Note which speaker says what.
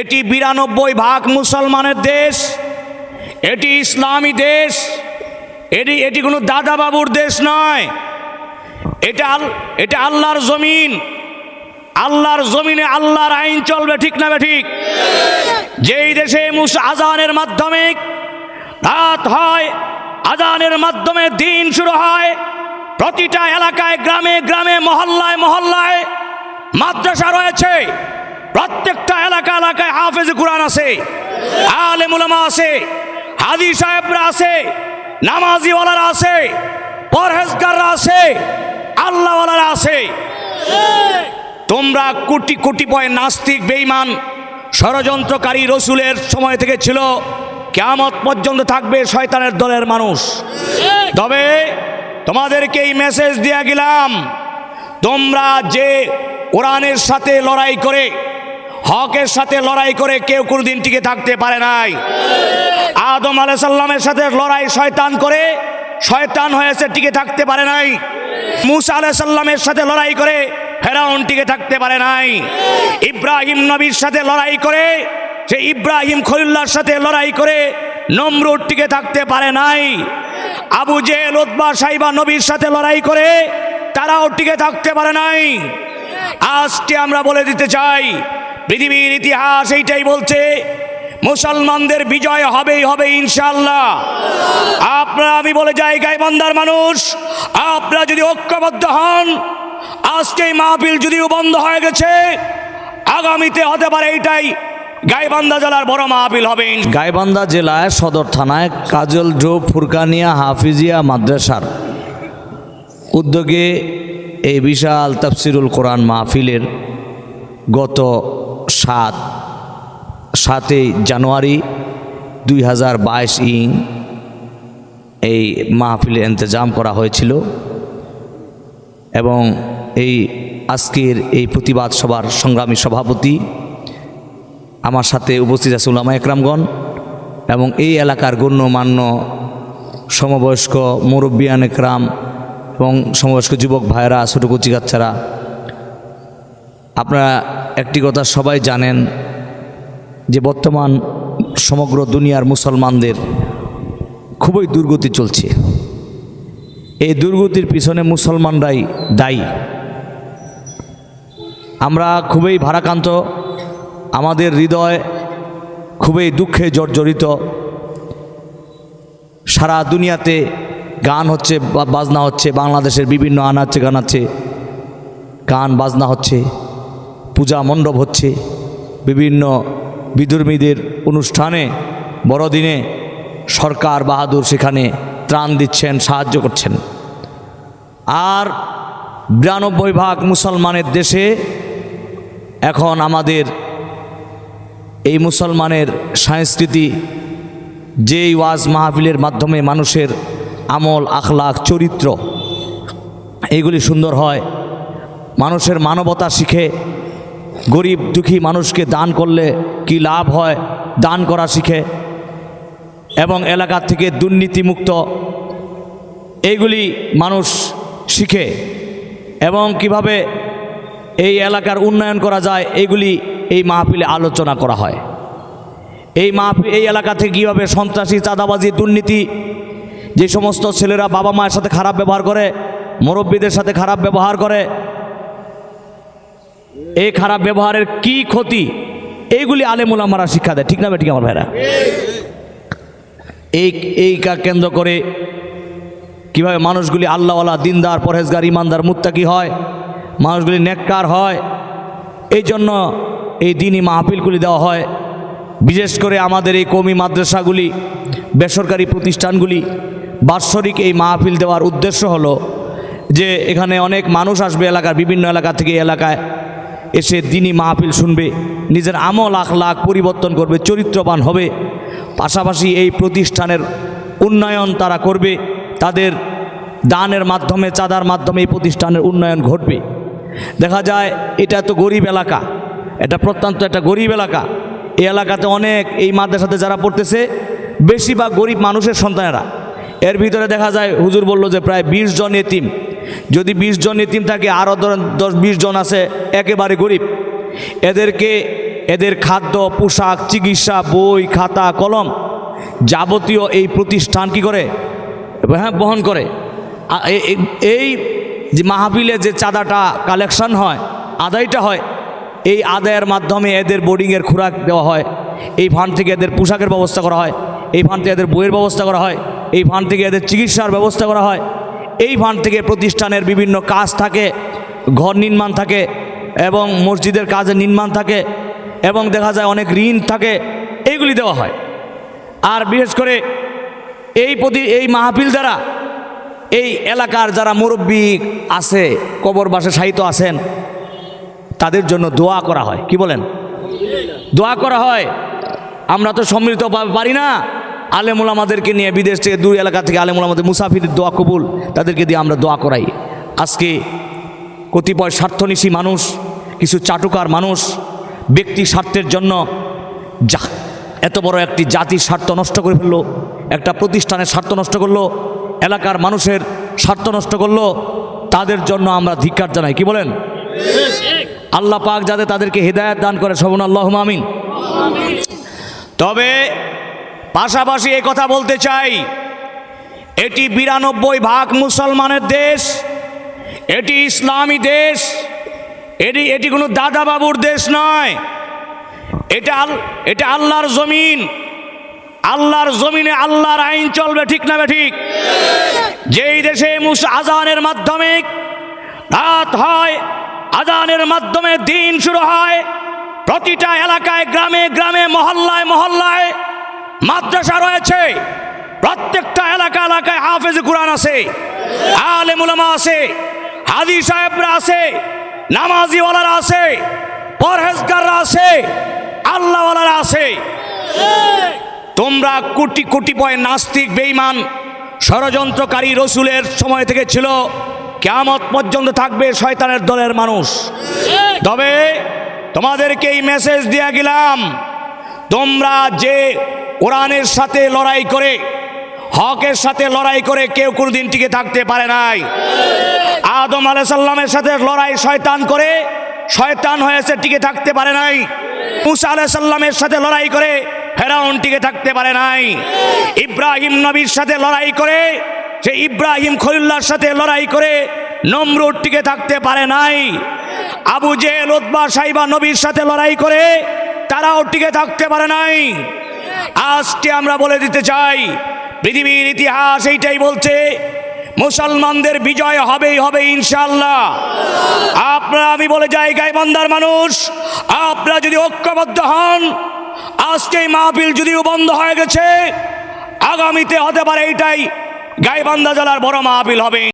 Speaker 1: এটি বিরানব্বই ভাগ মুসলমানের দেশ, এটি ইসলামী দেশ, এটি এটি কোনো দাদা বাবুর দেশ নয়। এটা এটা আল্লাহর জমিন। আল্লাহর জমিনে আল্লাহর আইন চলবে, ঠিক না ঠিক? যেই দেশে মুস, আজানের মাধ্যমে রাত হয়, আজানের মাধ্যমে দিন শুরু হয়, প্রতিটা এলাকায়, গ্রামে গ্রামে, মহল্লায় মহল্লায় মাদ্রাসা রয়েছে। প্রত্যেকটা এলাকা, এলাকায় হাফেজ কোরআন আছে আলেমুলামা আছে হাদি সাহেবরা আছে, নামাজিওয়ালারা আছে, পরহেজগাররা আছে, আল্লাহওয়ালারা আছে। তোমরা কোটি কোটি পয় নাস্তিক, বেঈমান, ষড়যন্ত্রকারী রসুলের সময় থেকে ছিল, কেয়ামত পর্যন্ত থাকবে শয়তানের দলের মানুষ। তবে তোমাদেরকে এই মেসেজ দিয়ে গেলাম, তোমরা যে কোরআনের সাথে লড়াই করে হকের সাথে লড়াই করে কেউ কোনোদিন টিকে থাকতে পারে নাই। আদম আলাইসাল্লামের সাথে লড়াই শয়তান করে, শয়তান হয়েছে টিকে থাকতে পারে নাই। মুসা আলাইসাল্লামের সাথে লড়াই করে, ফেরাউন টিকে থাকতে পারে নাই। ইব্রাহিম নবীর সাথে লড়াই করে, সে ইব্রাহিম খলিল্লার সাথে লড়াই করে, নমরুদ টিকে থাকতে পারে নাই। আবু জেল ওতবা সাইবা নবীর সাথে লড়াই করে, তারাও টিকে থাকতে পারে নাই। আজকে আমরা বলে দিতে চাই পৃথিবীর ইতিহাস এইটাই বলছে, মুসলমানদের বিজয় হবেই হবে ইনশাল্লাহ আপনারা আমি বলে যাই গাইবান্দার মানুষ, আপনারা যদি ঐক্যবদ্ধ হন, আজকে মাহফিল যদিও বন্ধ হয়ে গেছে, আগামীতে হতে পারে এইটাই, গাইবান্ধা জেলার বড় মাহফিল হবে।
Speaker 2: গাইবান্ধা জেলায় সদর থানায় কাজল জো ফুরকানিয়া হাফিজিয়া মাদ্রাসার উদ্যোগে এই বিশাল তাফসিরুল কোরআন মাহফিলের গত সাত, সাতই জানুয়ারি দুই হাজার বাইশ ইং এই মাহফিলের ইন্তজাম করা হয়েছিল এবং এই আজকের এই প্রতিবাদ সভার সংগ্রামী সভাপতি, আমার সাথে উপস্থিত আছে উলামা একরামগণ এবং এই এলাকার গণ্যমান্য সমবয়স্ক মুরব্বিয়ান একরাম এবং সমবয়স্ক যুবক ভাইয়েরা, ছোটো কচি বাচ্চারা আপনারা একটি কথা সবাই জানেন যে বর্তমান সমগ্র দুনিয়ার মুসলমানদের খুবই দুর্গতি চলছে। এই দুর্গতির পিছনে মুসলমানরাই দায়ী। আমরা খুবই ভারাক্রান্ত, আমাদের হৃদয় খুবই দুঃখে জর্জরিত। সারা দুনিয়াতে গান হচ্ছে বাজনা হচ্ছে, বাংলাদেশের বিভিন্ন আনাচ্ছে, গানাচ্ছে, গান, বাজনা হচ্ছে। পূজা মণ্ডপ হচ্ছে। বিভিন্ন বিধর্মীদের অনুষ্ঠানে বড়দিনে সরকার বাহাদুর সেখানে ত্রাণ দিচ্ছেন, সাহায্য করছেন। আর বিরানব্বই ভাগ মুসলমানের দেশে এখন আমাদের এই মুসলমানের সংস্কৃতি যেই ওয়াজ মাহফিলের মাধ্যমে মানুষের আমল আখলাক চরিত্র এইগুলি সুন্দর হয়। মানুষের মানবতা শিখে গরিব দুঃখী মানুষকে দান করলে কি লাভ হয়? দান করা শিখে। এবং এলাকা থেকে দুর্নীতিমুক্ত। এইগুলি মানুষ শিখে। এবং কীভাবে এই এলাকার উন্নয়ন করা যায়, এইগুলি এই মাহফিলে আলোচনা করা হয়। এই মাহফিল এই এলাকা থেকে কীভাবে সন্ত্রাসী, চাঁদাবাজি, দুর্নীতি, যে সমস্ত ছেলেরা বাবা মায়ের সাথে খারাপ ব্যবহার করে, মুরব্বীদের সাথে খারাপ ব্যবহার করে এই খারাপ ব্যবহারের কি ক্ষতি? এইগুলি আলেমুলামারা শিক্ষা দেয়। ঠিক না ঠিক আমার ভাইরা? এই এই কেন্দ্র করে কীভাবে মানুষগুলি আল্লাহওয়ালা, দিনদার, পরহেজগার, ইমানদার, মুত্তাকি হয়, মানুষগুলি নেককার হয়, এই জন্য এই দিনই মাহফিলগুলি দেওয়া হয়। বিশেষ করে আমাদের এই কমি মাদ্রাসাগুলি, বেসরকারি প্রতিষ্ঠানগুলি, বাৎসরিক এই মাহফিল দেওয়ার উদ্দেশ্য হলো যে, এখানে অনেক মানুষ আসবে এলাকার, বিভিন্ন এলাকা থেকে এলাকায়। এসে দিনই মাহফিল শুনবে, নিজের আমল, আখলাখ পরিবর্তন করবে, চরিত্রবান হবে। পাশাপাশি এই প্রতিষ্ঠানের উন্নয়ন তারা করবে, তাদের দানের মাধ্যমে, চাঁদার মাধ্যমে এই প্রতিষ্ঠানের উন্নয়ন ঘটবে। দেখা যায়, এটা তো গরিব এলাকা, এটা প্রত্যন্ত একটা গরিব এলাকা। এই এলাকাতে অনেক এই মাদ্রাসাতে যারা পড়তেছে, বেশিরভাগ গরিব মানুষের সন্তানেরা। এর ভিতরে দেখা যায়, হুজুর বলল যে প্রায় বিশ জন এতিম। যদি বিশ জন এতিম থাকে আরও ধরেন দশ, বিশ জন আছে, একেবারে গরিব। এদেরকে, এদের খাদ্য, পোশাক, চিকিৎসা, বই, খাতা, কলম যাবতীয় এই প্রতিষ্ঠান কি করে? হ্যাঁ বহন করে। এই যে মাহফিলে যে চাঁদাটা কালেকশন হয়, আদায়টা হয়, এই আদায়ের মাধ্যমে এদের বোর্ডিংয়ের খোরাক দেওয়া হয়। এই ফান্ড থেকে এদের পোশাকের ব্যবস্থা করা হয়, এই ফান্ড থেকে এদের বইয়ের ব্যবস্থা করা হয়, এই ফান্ড থেকে এদের চিকিৎসার ব্যবস্থা করা হয়। এই ফান্ড থেকে প্রতিষ্ঠানের বিভিন্ন কাজ থাকে, ঘর নির্মাণ থাকে এবং মসজিদের কাজে নির্মাণ থাকে এবং দেখা যায় অনেক ঋণ থাকে, এইগুলি দেওয়া হয়। আর বিশেষ করে এই প্রতি, এই মাহফিল দ্বারা এই এলাকার যারা মুরব্বী আছে, কবর বাসে সাহিত্য আছেন, তাদের জন্য দোয়া করা হয়। কি বলেন? দোয়া করা হয়। আমরা তো সম্মিলিত পারি না। আলেমুল আমাদেরকে নিয়ে বিদেশ থেকে দূর এলাকা থেকে আলেমুল আমাদের মুসাফির দোয়া কবুল, তাদেরকে দিয়ে আমরা দোয়া করাই। আজকে কতিপয় স্বার্থনিশী মানুষ, কিছু চাটুকার মানুষ, ব্যক্তি স্বার্থের জন্য যা এত বড় একটি জাতির স্বার্থ নষ্ট করে ফেলল, একটা প্রতিষ্ঠানের স্বার্থ নষ্ট করল, এলাকার মানুষের স্বার্থ নষ্ট করল, তাদের জন্য আমরা ধিক্কার জানাই। কি বলেন? আল্লাহ পাক যাতে তাদেরকে হেদায়ত দান করে সবন আল্লাহ আমিন।
Speaker 1: তবে পাশাপাশি এই কথা বলতে চাই, এটি বিরানব্বই ভাগ মুসলমানের দেশ, এটি ইসলামী দেশ, এটি এটি কোনো দাদা বাবুর দেশ নয়। এটা এটা আল্লাহর জমিন। আল্লাহর জমিনে আল্লাহর আইন চলবে ঠিক না ঠিক যেই দেশে মুস, আজানের মাধ্যমে রাত হয়, আজানের মাধ্যমে দিন শুরু হয়, প্রতিটা এলাকায়, গ্রামে গ্রামে, মহল্লায় মহল্লায় মাদ্রাসা রয়েছে। প্রত্যেকটা এলাকা এলাকায় হাফেজ কোরআন আছে। আলে আলেমুলামা আছে। হাদি সাহেবরা আছে। নামাজিওয়ালারা আছে। পরহেজগাররা আছে। আল্লাহওয়ালারা আছে। তোমরা কোটি কোটি পয় নাস্তিক, বেঈমান, ষড়যন্ত্রকারী রসুলের সময় থেকে ছিল। কেয়ামত পর্যন্ত থাকবে শয়তানের দলের মানুষ। তবে তোমাদেরকে এই মেসেজ দিয়ে গেলাম, তোমরা যে কোরআনের সাথে লড়াই করে, হকের সাথে লড়াই করে কেউ কোনোদিন টিকে থাকতে পারে নাই। আদম আলাইসাল্লামের সাথে লড়াই শয়তান করে, শয়তান হয়েছে টিকে থাকতে পারে নাই। মুসা আলাইসাল্লামের সাথে লড়াই করে, ফেরাউন টিকে থাকতে পারে নাই। ইব্রাহিম নবীর সাথে লড়াই করে সে ইব্রাহিম খলিল্লার সাথে লড়াই করে, নমরুদ টিকে থাকতে পারে নাই। আবু জেল উদ্বা সাইবা নবীর সাথে লড়াই করে, তারাও টিকে থাকতে পারে নাই। আজকে আমরা বলে দিতে চাই, পৃথিবীর ইতিহাস এইটাই বলছে, মুসলমানদের বিজয় হবেই হবে ইনশাল্লাহ আপনারা আমি বলে যাই গাইবান্দার মানুষ, আপনারা যদি ঐক্যবদ্ধ হন, আজকে মাহফিল যদিও বন্ধ হয়ে গেছে, আগামীতে হতে পারে এইটাই, গাইবান্ধা জেলার বড় মাহফিল হবে।